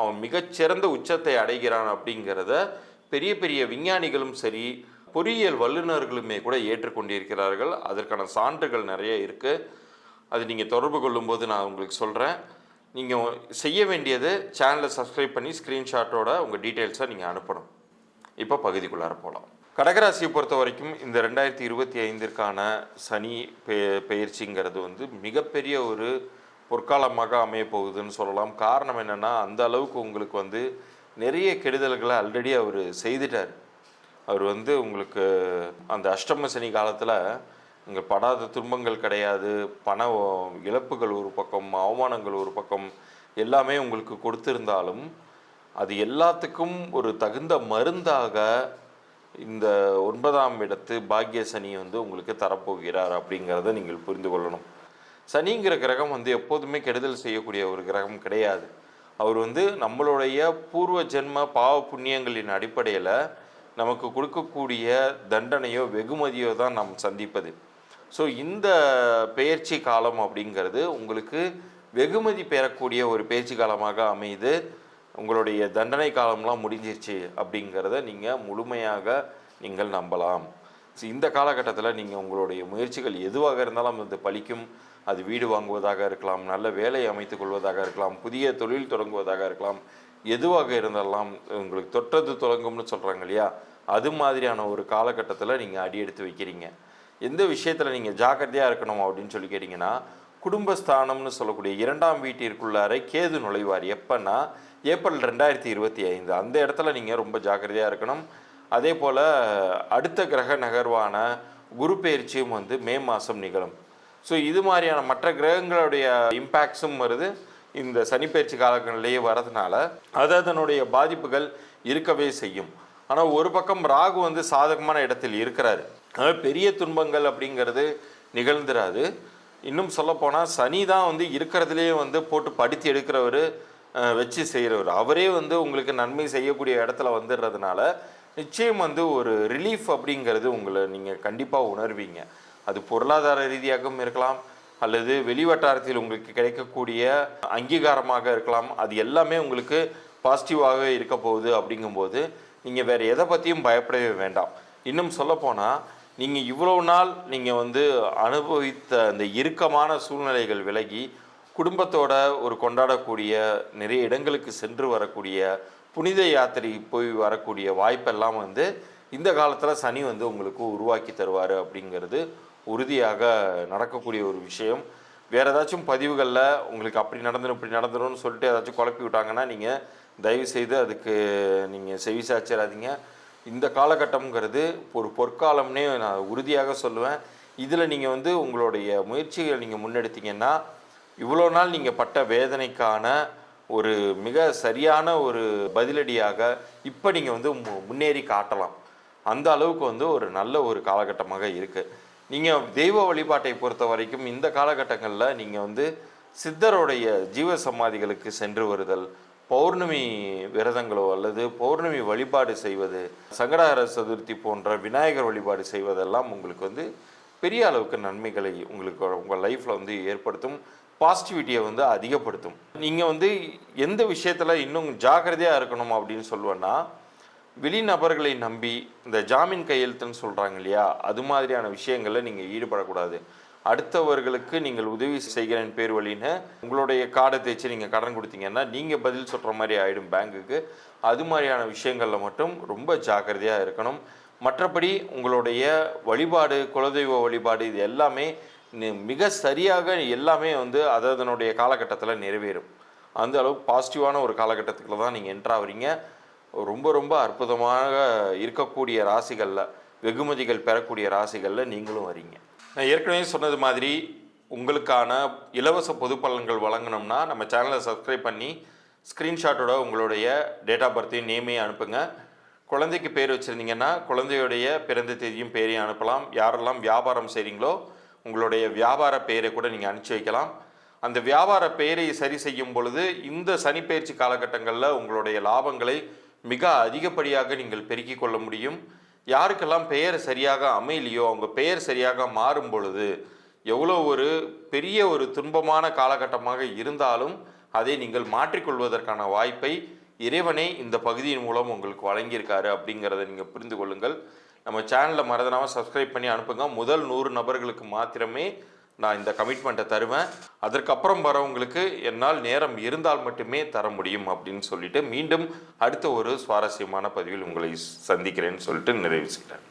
அவன் மிகச்சிறந்த உச்சத்தை அடைகிறான் அப்படிங்கிறத பெரிய பெரிய விஞ்ஞானிகளும் சரி பொறியியல் வல்லுநர்களுமே கூட ஏற்றுக்கொண்டிருக்கிறார்கள். அதற்கான சான்றுகள் நிறைய இருக்குது அது நீங்கள் தொடர்பு கொள்ளும்போது நான் உங்களுக்கு சொல்கிறேன் நீங்கள் செய்ய வேண்டியது சேனலை சப்ஸ்கிரைப் பண்ணி ஸ்க்ரீன்ஷாட்டோட உங்கள் டீட்டெயில்ஸை நீங்கள் அனுப்பணும். இப்போ பகுதிக்குள்ளார போகலாம் கடகராசியை பொறுத்த வரைக்கும் இந்த ரெண்டாயிரத்தி இருபத்தி ஐந்திற்கான சனி பெ பயிற்சிங்கிறது வந்து மிகப்பெரிய ஒரு பொற்காலமாக அமைய போகுதுன்னு சொல்லலாம். காரணம் என்னென்னா அந்த அளவுக்கு உங்களுக்கு வந்து நிறைய கெடுதல்களை ஆல்ரெடி அவர் செய்துட்டார். அவர் வந்து உங்களுக்கு அந்த அஷ்டம சனி காலத்தில் இங்கே படாத துன்பங்கள் கிடையாது பண இழப்புகள் ஒரு பக்கம் அவமானங்கள் ஒரு பக்கம் எல்லாமே உங்களுக்கு கொடுத்திருந்தாலும் அது எல்லாத்துக்கும் ஒரு தகுந்த மருந்தாக இந்த ஒன்பதாம் இடத்து பாக்கிய சனி வந்து உங்களுக்கு தரப்போகிறார் அப்படிங்கிறத நீங்கள் புரிந்து கொள்ளணும். சனிங்கிற கிரகம் வந்து எப்போதுமே கெடுதல் செய்யக்கூடிய ஒரு கிரகம் கிடையாது. அவர் வந்து நம்மளுடைய பூர்வ ஜென்ம பாவ புண்ணியங்களின் அடிப்படையில் நமக்கு கொடுக்கக்கூடிய தண்டனையோ வெகுமதியோ தான் நாம் சந்திப்பது. ஸோ இந்த பயிற்சி காலம் அப்படிங்கிறது உங்களுக்கு வெகுமதி பெறக்கூடிய ஒரு பயிற்சி காலமாக அமையுது. உங்களுடைய தண்டனை காலம்லாம் முடிஞ்சிருச்சு அப்படிங்கிறத நீங்கள் முழுமையாக நீங்கள் நம்பலாம். ஸோ இந்த காலகட்டத்தில் நீங்கள் உங்களுடைய முயற்சிகள் எதுவாக இருந்தாலும் அது பலிக்கும். அது வீடு வாங்குவதாக இருக்கலாம் நல்ல வேலை அமைத்துக் கொள்வதாக இருக்கலாம் புதிய தொழில் தொடங்குவதாக இருக்கலாம் எதுவாக இருந்தாலும் உங்களுக்கு தொட்டது தொடங்கும்னு சொல்கிறாங்க இல்லையா? அது மாதிரியான ஒரு காலகட்டத்தில் நீங்கள் அடி எடுத்து வைக்கிறீங்க. எந்த விஷயத்தில் நீங்கள் ஜாக்கிரதையாக இருக்கணும் அப்படின்னு சொல்லி கேட்டிங்கன்னா குடும்பஸ்தானம்னு சொல்லக்கூடிய இரண்டாம் வீட்டிற்குள்ளார கேது நுழைவார். எப்போன்னா ஏப்ரல் ரெண்டாயிரத்தி இருபத்தி ஐந்து. அந்த இடத்துல நீங்கள் ரொம்ப ஜாக்கிரதையாக இருக்கணும். அதே போல் அடுத்த கிரக நகர்வான குரு பெயர்ச்சியும் வந்து மே மாதம் நிகழும். ஸோ இது மாதிரியான மற்ற கிரகங்களுடைய இம்பேக்ட்ஸும் வருது. இந்த சனிப்பயிற்சி காலங்களிலேயே வரதுனால அது அதனுடைய பாதிப்புகள் இருக்கவே செய்யும். ஆனால் ஒரு பக்கம் ராகு வந்து சாதகமான இடத்தில் இருக்கிறாரு. அதனால் பெரிய துன்பங்கள் அப்படிங்கிறது நிகழ்ந்துராது. இன்னும் சொல்லப்போனால் சனி தான் வந்து இருக்கிறதுலேயே வந்து போட்டு படித்து எடுக்கிறவர் வச்சு செய்கிறவர் அவரே வந்து உங்களுக்கு நன்மை செய்யக்கூடிய இடத்துல வந்துடுறதுனால நிச்சயம் வந்து ஒரு ரிலீஃப் அப்படிங்கிறது உங்களை நீங்கள் கண்டிப்பாக உணர்வீங்க. அது பொருளாதார ரீதியாகவும் இருக்கலாம் அல்லது வெளிவட்டாரத்தில் உங்களுக்கு கிடைக்கக்கூடிய அங்கீகாரமாக இருக்கலாம். அது எல்லாமே உங்களுக்கு பாசிட்டிவாகவே இருக்க போகுது அப்படிங்கும்போது நீங்கள் வேறு எதை பற்றியும் பயப்படவே வேண்டாம். இன்னும் சொல்லப்போனால் நீங்கள் இவ்வளவு நாள் நீங்கள் வந்து அனுபவித்த அந்த இறுக்கமான சூழ்நிலைகள் விலகி குடும்பத்தோட ஒரு கொண்டாடக்கூடிய நிறைய இடங்களுக்கு சென்று வரக்கூடிய புனித யாத்திரை போய் வரக்கூடிய வாய்ப்பெல்லாம் வந்து இந்த காலத்தில் சனி வந்து உங்களுக்கு உருவாக்கி தருவார் அப்படிங்கிறது உறுதியாக நடக்கக்கூடிய ஒரு விஷயம். வேறு ஏதாச்சும் பதிவுகளில் உங்களுக்கு அப்படி நடந்துடும் இப்படி நடந்துடும்னு சொல்லிட்டு ஏதாச்சும் குழப்பி விட்டாங்கன்னா நீங்கள் தயவு செய்து அதுக்கு நீங்கள் செவிசாச்சிடாதீங்க இந்த காலகட்டம்ங்கிறது ஒரு பொற்காலம்னே நான் உறுதியாக சொல்லுவேன். இதில் நீங்கள் வந்து உங்களுடைய முயற்சிகளை நீங்கள் முன்னெடுத்தீங்கன்னா இவ்வளோ நாள் நீங்கள் பட்ட வேதனைக்கான ஒரு மிக சரியான ஒரு பதிலடியாக இப்போ நீங்கள் வந்து மு- முன்னேறி காட்டலாம். அந்த அளவுக்கு வந்து ஒரு நல்ல ஒரு காலகட்டமாக இருக்குது நீங்கள் தெய்வ வழிபாட்டை பொறுத்த வரைக்கும் இந்த காலகட்டங்களில் நீங்கள் வந்து சித்தருடைய ஜீவ சமாதிகளுக்கு சென்று வருதல் பௌர்ணமி விரதங்களோ அல்லது பௌர்ணமி வழிபாடு செய்வது சங்கடஹர சதுர்த்தி போன்ற விநாயகர் வழிபாடு செய்வதெல்லாம் உங்களுக்கு வந்து பெரிய அளவுக்கு நன்மைகளை உங்களுக்கு உங்கள் லைஃப்பில் வந்து ஏற்படுத்தும் பாசிட்டிவிட்டியை வந்து அதிகப்படுத்தும். நீங்கள் வந்து எந்த விஷயத்தில் இன்னும் ஜாக்கிரதையாக இருக்கணும் அப்படின்னு சொல்லுவேன்னா வெளிநபர்களை நம்பி இந்த ஜாமீன் கையெழுத்துன்னு சொல்கிறாங்க இல்லையா? அது மாதிரியான விஷயங்களில் நீங்கள் ஈடுபடக்கூடாது. அடுத்தவர்களுக்கு நீங்கள் உதவி செய்கிறேன் பேர் வழின்னு உங்களுடைய கார்டை தேய்ச்சி நீங்கள் கடன் கொடுத்தீங்கன்னா நீங்கள் பதில் சொல்கிற மாதிரி ஆகிடும் பேங்குக்கு. அது மாதிரியான விஷயங்களில் மட்டும் ரொம்ப ஜாக்கிரதையாக இருக்கணும். மற்றபடி உங்களுடைய வழிபாடு குலதெய்வ வழிபாடு இது எல்லாமே மிக சரியாக எல்லாமே வந்து அது அதனுடைய காலகட்டத்தில் நிறைவேறும். அந்த அளவுக்கு பாசிட்டிவான ஒரு காலகட்டத்துக்குள்ள தான் நீங்கள் என்ட்ராகிறீங்க ரொம்ப ரொம்ப அற்புதமாக இருக்கக்கூடிய ராசிகளில் வெகுமதிகள் பெறக்கூடிய ராசிகளில் நீங்களும் வரீங்க. நான் ஏற்கனவே சொன்னது மாதிரி உங்களுக்கான இலவச பொது பலன்கள் வழங்கணும்னா நம்ம சேனலை சப்ஸ்கிரைப் பண்ணி ஸ்க்ரீன்ஷாட்டோட உங்களுடைய டேட் ஆஃப் பர்த்தையும் நேமையும் அனுப்புங்க. குழந்தைக்கு பேர் வச்சுருந்தீங்கன்னா குழந்தையுடைய பிறந்த தேதியும் பேரையும் அனுப்பலாம். யாரெல்லாம் வியாபாரம் செய்கிறீங்களோ உங்களுடைய வியாபார பெயரை கூட நீங்கள் அனுப்பிச்சி வைக்கலாம். அந்த வியாபார பெயரை சரி செய்யும் பொழுது இந்த சனிப்பெயர்ச்சி காலகட்டங்களில் உங்களுடைய லாபங்களை மிக அதிகப்படியாக நீங்கள் பெருக்கிக் கொள்ள முடியும். யாருக்கெல்லாம் பெயர் சரியாக அமையலையோ அவங்க பெயர் சரியாக மாறும் பொழுது எவ்வளோ ஒரு பெரிய ஒரு துன்பமான காலகட்டமாக இருந்தாலும் அதை நீங்கள் மாற்றிக்கொள்வதற்கான வாய்ப்பை இறைவனே இந்த பகுதியின் மூலம் உங்களுக்கு வழங்கியிருக்காரு அப்படிங்கிறத நீங்கள் புரிந்து கொள்ளுங்கள். நம்ம சேனலில் மறந்துடாமல் சப்ஸ்கிரைப் பண்ணி அனுப்புங்க. முதல் நூறு நபர்களுக்கு மாத்திரமே நான் இந்த கமிட்மெண்ட்டை தருவேன். அதற்கப்புறம் வரவங்களுக்கு என்னால் நேரம் இருந்தால் மட்டுமே தர முடியும் அப்படின்னு சொல்லிட்டு மீண்டும் அடுத்த ஒரு சுவாரஸ்யமான பதிவில் உங்களை சந்திக்கிறேன்னு சொல்லிட்டு நிறைவு செய்கிறேன்.